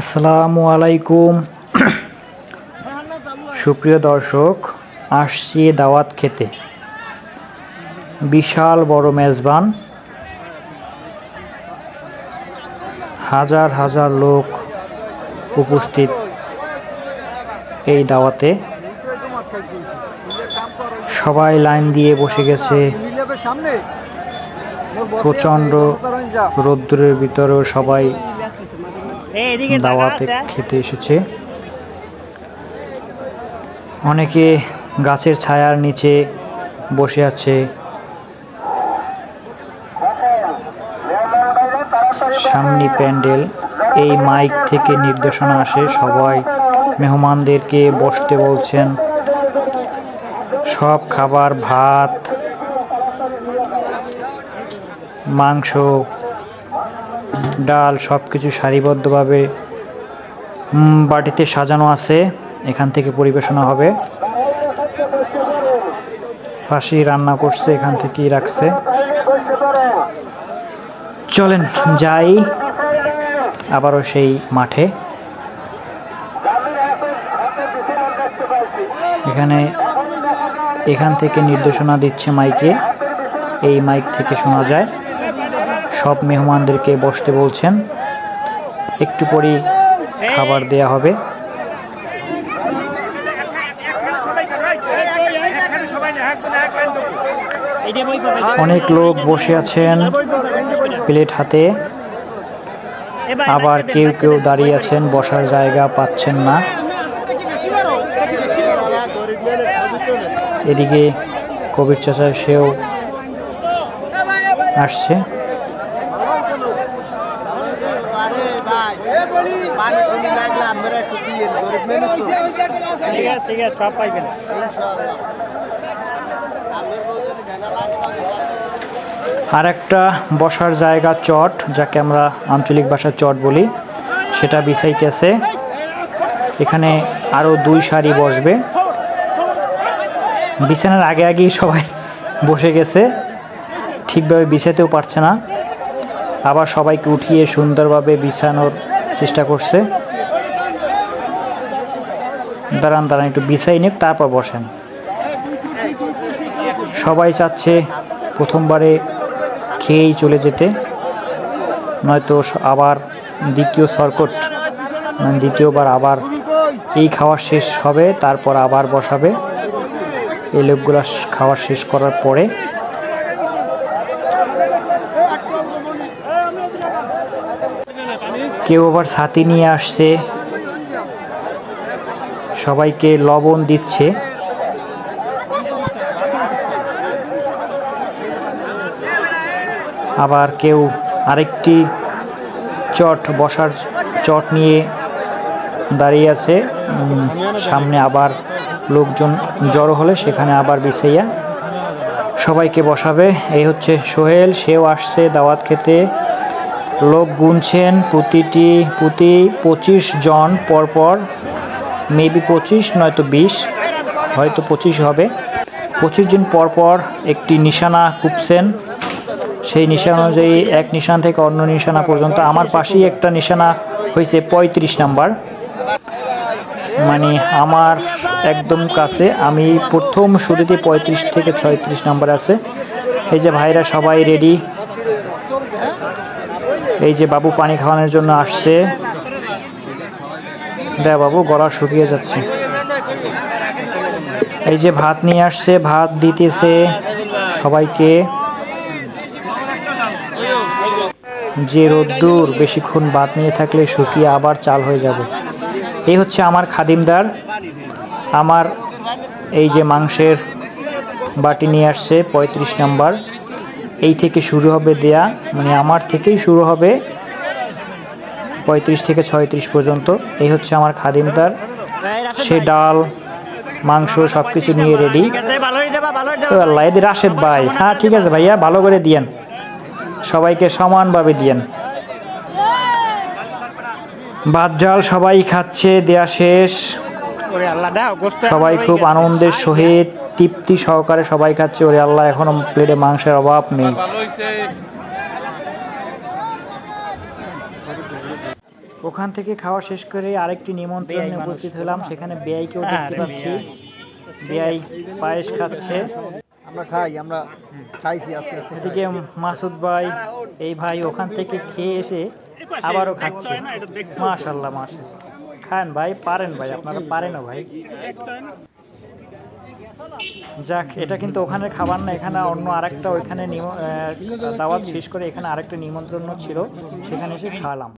আসসালামু আলাইকুম। সুপ্রিয় দর্শক, আসছি দাওয়াত খেতে। বিশাল বড় মেজবান। হাজার হাজার লোক উপস্থিত এই দাওয়াতে। সবাই লাইন দিয়ে বসে গেছে। প্রচণ্ড রোদ্দুরের ভিতরেও সবাই দাওয়াতে খেতে এসেছে। অনেকে গাছের ছায়ার নিচে বসে আছে। সামনে প্যান্ডেল। এই মাইক থেকে নির্দেশনা আসে সবাই। মেহমানদেরকে বসতে বলছেন। সব খাবার ভাত মাংস ডাল সব কিছু সারিবদ্ধভাবে বাটিতে সাজানো আছে। এখান থেকে পরিবেশনা হবে। পাশেই রান্না করছে, এখান থেকেই রাখছে। চলেন যাই আবারও সেই মাঠে। এখানে, এখান থেকে নির্দেশনা দিচ্ছে মাইকে। এই মাইক থেকে শোনা যায়। সব মেহমানদেরকে বসতে বলছেন। একটু পরেই খাবার দেয়া হবে। অনেক লোক বসে আছেন প্লেট হাতে। আবার কেউ কেউ দাঁড়িয়ে আছেন, বসার জায়গা পাচ্ছেন না। এদিকে কবির চাচা সেও আসছে আরে ভাই পানি টানি লাগলে আমরা একটু দিয়ে গরিব মানুষ তো। ঠিক আছে ঠিক আছে সব পাইবেন আমের বদলে ভেঙা লাগলে আর একটা বসার জায়গা চট যাকে আমরা আঞ্চলিক ভাষায় চট বলি সেটা বিছাইতেছে এখানে আরও দুই সারি বসবে। বিছানার আগে আগেই সবাই বসে গেছে। ঠিকভাবে বিছাতেও পারছে না। আবার সবাইকে উঠিয়ে সুন্দরভাবে বিছানোর চেষ্টা করছে। দাঁড়ান দাঁড়ান, একটু বিছাই নিক, তারপর বসেন। সবাই চাচ্ছে প্রথমবারে খেয়েই চলে যেতে, নয়তো আবার দ্বিতীয় সরকট মানে দ্বিতীয়বার আবার এই খাওয়া শেষ হবে, তারপর আবার বসাবে। এই লোকগুলা খাওয়া শেষ করার পরে কেউ আবার ছাতি নিয়ে আসছে। সবাইকে লবণ দিচ্ছে। আবার কেউ আরেকটি চট বসার চট নিয়ে দাঁড়িয়ে আছে। সামনে আবার লোকজন জড়ো হলে সেখানে আবার বিছাইয়া সবাইকে বসাবে। এই হচ্ছে সোহেল, সেও আসছে দাওয়াত খেতে। লোক গুনছেন প্রতিটি, প্রতি পঁচিশ জন, পরপর মেবি পঁচিশ, নয়তো বিশ, হয়তো পঁচিশ হবে। পঁচিশ জন পরপর একটি নিশানা কুপছেন। সেই নিশানা অনুযায়ী এক নিশানা থেকে অন্য নিশানা পর্যন্ত। আমার পাশেই একটা নিশানা হয়েছে পঁয়ত্রিশ নাম্বার। মানে আমার একদম কাছে, আমি প্রথম শুরুতে পঁয়ত্রিশ থেকে ছয়ত্রিশ নাম্বার আছে। এই যে ভাইরা সবাই রেডি এই যে বাবু পানি খাওয়ানোর জন্য আসছে। দেখ বাবু, গলা শুকিয়ে যাচ্ছে। এই যে ভাত নিয়ে আসছে, ভাত দিতেছে সবাইকে। যে রোদ্দুর, বেশিক্ষণ ভাত নিয়ে থাকলে শুকিয়ে আবার চাল হয়ে যাবে। এই হচ্ছে আমার খাদিমদার। আমার এই যে মাংসের বাটি নিয়ে আসছে, পঁয়ত্রিশ নাম্বার। এই থেকে শুরু হবে দেয়া মানে আমার থেকেই শুরু হবে পঁয়ত্রিশ থেকে ছয়ত্রিশ পর্যন্ত। এই হচ্ছে আমার খাদিমদার সে ডাল মাংস সব কিছু নিয়ে রেডি আল্লাহ এদের রাশেদ ভাই। হ্যাঁ ঠিক আছে ভাইয়া ভালো করে দিয়েন। সবাইকে সমানভাবে দিয়েন। ভাত ডাল সবাই খাচ্ছে দেয়া শেষ। সবাই খুব আনন্দের সহিত। তৃপ্তি সহকারে সবাই খাচ্ছে ওরে আল্লাহ এখনও প্লেটে মাংসের অভাব নেই। ওখান থেকে খাওয়া শেষ করে আরেকটি নিমন্ত্রণে উপস্থিত হলাম সেখানে বেআইকেও দেখতে পাচ্ছি। বেআই। পায়েস খাচ্ছে। আমরা খাই আমরা খাইছি আস্তে আস্তে এদিকে মাসুদ ভাই এই ভাই ওখান থেকে খেয়ে এসে আবারও খাচ্ছে। মাশাল্লাহ মাশাল্লাহ খান ভাই পারেন ভাই আপনারা পারেনও ভাই। যাক, এটা কিন্তু ওখানে খাবার না, এখানে অন্য আরেকটা ওইখানে দাওয়াত শেষ করে এখানে আরেকটা নিমন্ত্রণ ছিল, সেখানে এসে খাওয়ালাম।